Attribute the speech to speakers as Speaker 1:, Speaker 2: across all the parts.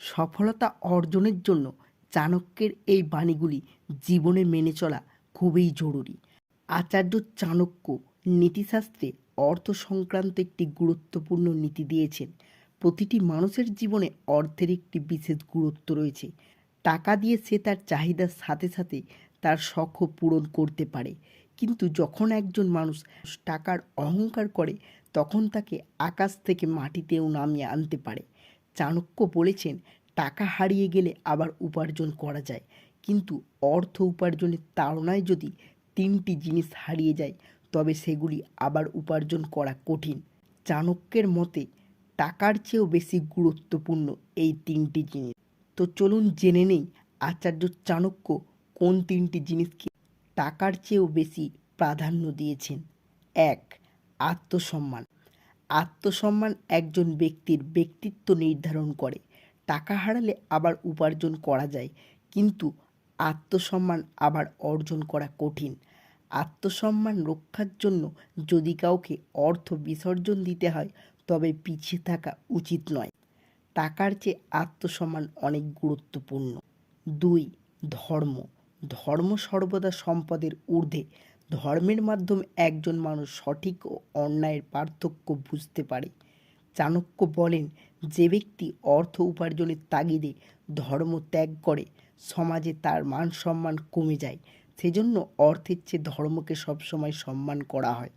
Speaker 1: সফলতা অর্জনের জন্য চাণক্যের এই বাণীগুলি জীবনে মেনে চলা খুবই জরুরি। আচার্য চাণক্য নীতিশাস্ত্রে অর্থ সংক্রান্ত একটি গুরুত্বপূর্ণ নীতি দিয়েছেন। প্রতিটি মানুষের জীবনে অর্থের একটি বিশেষ গুরুত্ব রয়েছে। টাকা দিয়ে সে তার চাহিদার সাথে সাথে তার শখও পূরণ করতে পারে। কিন্তু যখন একজন মানুষ টাকার অহংকার করে, তখন তাকে আকাশ থেকে মাটিতেও নামিয়ে আনতে পারে। চাণক্য বলেছেন, টাকা হারিয়ে গেলে আবার উপার্জন করা যায়। কিন্তু অর্থ উপার্জনের তাড়নায় যদি তিনটি জিনিস হারিয়ে যায়, তবে সেগুলি আবার উপার্জন করা কঠিন। চাণক্যের মতে, টাকার চেয়েও বেশি গুরুত্বপূর্ণ এই তিনটি জিনিস। তো চলুন জেনে নেই, আচার্য চাণক্য কোন তিনটি জিনিসকে টাকার চেয়েও বেশি প্রাধান্য দিয়েছেন। এক, আত্মসম্মান। আত্মসম্মান একজন ব্যক্তির ব্যক্তিত্ব নির্ধারণ করে। টাকা হারালে আবার উপার্জন করা যায়, কিন্তু আত্মসম্মান আবার অর্জন করা কঠিন। আত্মসম্মান রক্ষার জন্য যদি কাউকে অর্থ বিসর্জন দিতে হয়, তবে পিছিয়ে থাকা উচিত নয়। টাকার চেয়ে আত্মসম্মান অনেক গুরুত্বপূর্ণ। দুই, ধর্ম। ধর্ম সর্বদা সম্পদের ঊর্ধ্বে। ধর্মের মাধ্যমে একজন মানুষ সঠিক ও অন্যায়ের পার্থক্য বুঝতে পারে। চাণক্য বলেন, যে ব্যক্তি অর্থ উপার্জনের তাগিদে ধর্ম ত্যাগ করে, সমাজে তার মান সম্মান কমে যায়। সেজন্য অর্থের চেয়ে ধর্মকে সবসময় সম্মান করা হয়।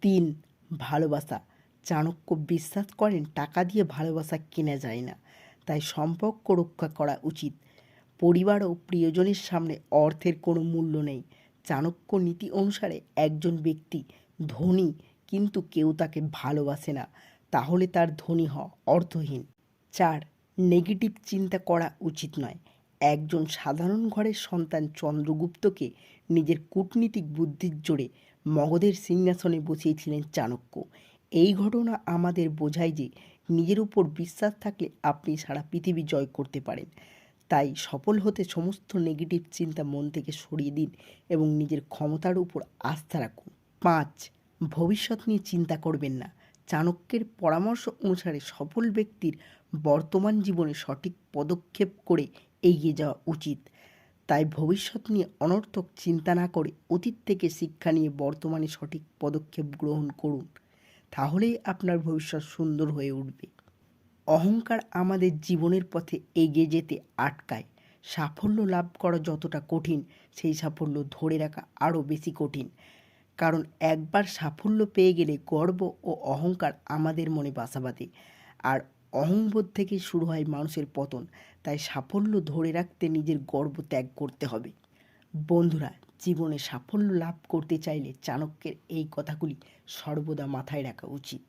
Speaker 1: তিন, ভালোবাসা। চাণক্য বিশ্বাস করেন, টাকা দিয়ে ভালোবাসা কেনা যায় না। তাই সম্পর্ক রক্ষা করা উচিত। পরিবার ও প্রিয়জনের সামনে অর্থের কোনো মূল্য নেই। চাণক্য নীতি অনুসারে একজন ব্যক্তি ধনী কিন্তু কেউ তাকে ভালোবাসে না, তাহলে তার ধনী হওয়া অর্থহীন। চার নেগেটিভ চিন্তা করা উচিত নয়। একজন সাধারণ ঘরের সন্তান চন্দ্রগুপ্তকে নিজের কূটনীতিক বুদ্ধির জোরে মগধের সিংহাসনে বসিয়েছিলেন চাণক্য। এই ঘটনা আমাদের বোঝায় যে নিজের উপর বিশ্বাস থাকলে আপনি সারা পৃথিবী জয় করতে পারেন। তাই সফল হতে সমস্ত নেগেটিভ চিন্তা মন থেকে সরিয়ে দিন এবং নিজের ক্ষমতার উপর আস্থা রাখুন। পাঁচ, ভবিষ্যৎ নিয়ে চিন্তা করবেন না। চাণক্যের পরামর্শ অনুসারে সফল ব্যক্তির বর্তমান জীবনে সঠিক পদক্ষেপ করে এগিয়ে যাওয়া উচিত। তাই ভবিষ্যৎ নিয়ে অনর্থক চিন্তা না করে অতীত থেকে শিক্ষা নিয়ে বর্তমানে সঠিক পদক্ষেপ গ্রহণ করুন। তাহলেই আপনার ভবিষ্যৎ সুন্দর হয়ে উঠবে। অহংকার আমাদের জীবনের পথে এগিয়ে যেতে আটকায়। সাফল্য লাভ করা যতটা কঠিন, সেই সাফল্য ধরে রাখা আরও বেশি কঠিন। কারণ একবার সাফল্য পেয়ে গেলে গর্ব ও অহংকার আমাদের মনে বাসা বাঁধে। আর অহংবোধ থেকে শুরু হয় মানুষের পতন। তাই সাফল্য ধরে রাখতে নিজের গর্ব ত্যাগ করতে হবে। বন্ধুরা, জীবনে সাফল্য লাভ করতে চাইলে চাণক্যের এই কথাগুলি সর্বদা মাথায় রাখা উচিত।